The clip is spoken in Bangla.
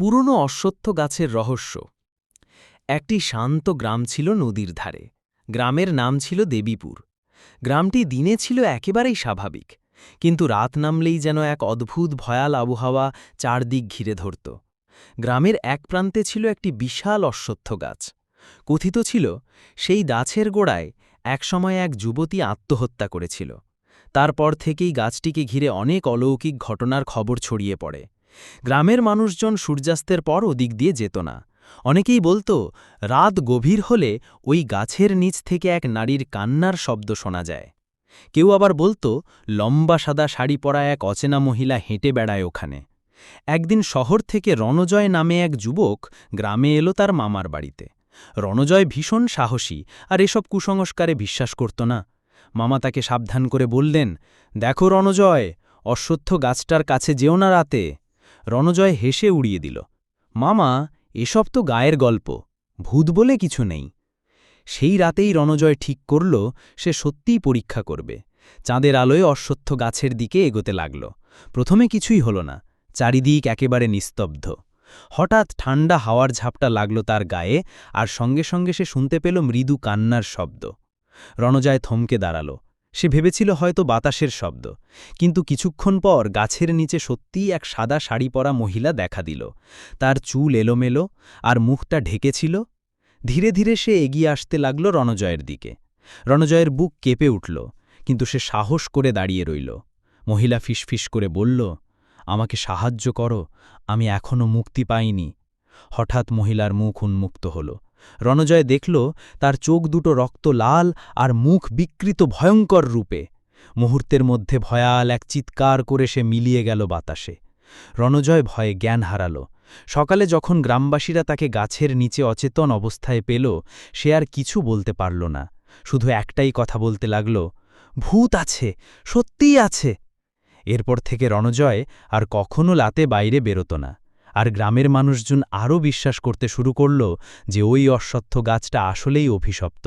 পুরনো অশ্বত্থ গাছের রহস্য। একটি শান্ত গ্রাম ছিল নদীর ধারে। গ্রামের নাম ছিল দেবীপুর। গ্রামটি দিনে ছিল একেবারেই স্বাভাবিক, কিন্তু রাত নামলেই যেন এক অদ্ভুত ভয়াল আবহাওয়া চারদিক ঘিরে ধরত। গ্রামের এক প্রান্তে ছিল একটি বিশাল অশ্বত্থ গাছ। কথিত ছিল, সেই গাছের গোড়ায় একসময় এক যুবতী আত্মহত্যা করেছিল। তারপর থেকেই গাছটিকে ঘিরে অনেক অলৌকিক ঘটনার খবর ছড়িয়ে পড়ে। গ্রামের মানুষজন সূর্যাস্তের পর ওদিক দিয়ে যেত না। অনেকেই বলতো, রাত গভীর হলে ওই গাছের নিচ থেকে এক নারীর কান্নার শব্দ শোনা যায়। কেউ আবার বলতো, লম্বা সাদা শাড়ি পরা এক অচেনা মহিলা হেঁটে বেড়ায় ওখানে। একদিন শহর থেকে রণজয় নামে এক যুবক গ্রামে এলো তার মামার বাড়িতে। রণজয় ভীষণ সাহসী, আর এসব কুসংস্কারে বিশ্বাস করত না। মামা তাকে সাবধান করে বললেন, দেখো রণজয়, অশ্বত্থ গাছটার কাছে যেও না রাতে। রণজয় হেসে উড়িয়ে দিল, মামা, এসব তো গায়ের গল্প, ভূত বলে কিছু নেই। সেই রাতেই রণজয় ঠিক করল, সে সত্যিই পরীক্ষা করবে। চাঁদের আলোয় অশ্বত্থ গাছের দিকে এগোতে লাগল। প্রথমে কিছুই হল না, চারিদিক একেবারে নিস্তব্ধ। হঠাৎ ঠান্ডা হাওয়ার ঝাপটা লাগল তার গায়ে, আর সঙ্গে সঙ্গে সে শুনতে পেল মৃদু কান্নার শব্দ। রণজয় থমকে দাঁড়াল। সে ভেবেছিল হয়তো বাতাসের শব্দ, কিন্তু কিছুক্ষণ পর গাছের নিচে সত্যিই এক সাদা শাড়ি পরা মহিলা দেখা দিল। তার চুল এলোমেলো আর মুখটা ঢেকেছিল। ধীরে ধীরে সে এগিয়ে আসতে লাগল রণজয়ের দিকে। রণজয়ের বুক কেঁপে উঠল, কিন্তু সে সাহস করে দাঁড়িয়ে রইল। মহিলা ফিসফিস করে বলল, আমাকে সাহায্য করো, আমি এখনও মুক্তি পাইনি। হঠাৎ মহিলার মুখ উন্মুক্ত হল। রণজয় দেখল, তার চোখ দুটো রক্ত লাল আর মুখ বিকৃত ভয়ঙ্কর রূপে। মুহূর্তের মধ্যে ভয়াল এক চিৎকার করে সে মিলিয়ে গেল বাতাসে। রণজয় ভয়ে জ্ঞান হারাল। সকালে যখন গ্রামবাসীরা তাকে গাছের নিচে অচেতন অবস্থায় পেল, সে আর কিছু বলতে পারল না। শুধু একটাই কথা বলতে লাগল, ভূত আছে, সত্যিই আছে। এরপর থেকে রণজয় আর কখনো লাতে বাইরে বেরোত না। আর গ্রামের মানুষজন আরও বিশ্বাস করতে শুরু করল যে ওই অশ্বত্থ গাছটা আসলেই অভিশপ্ত।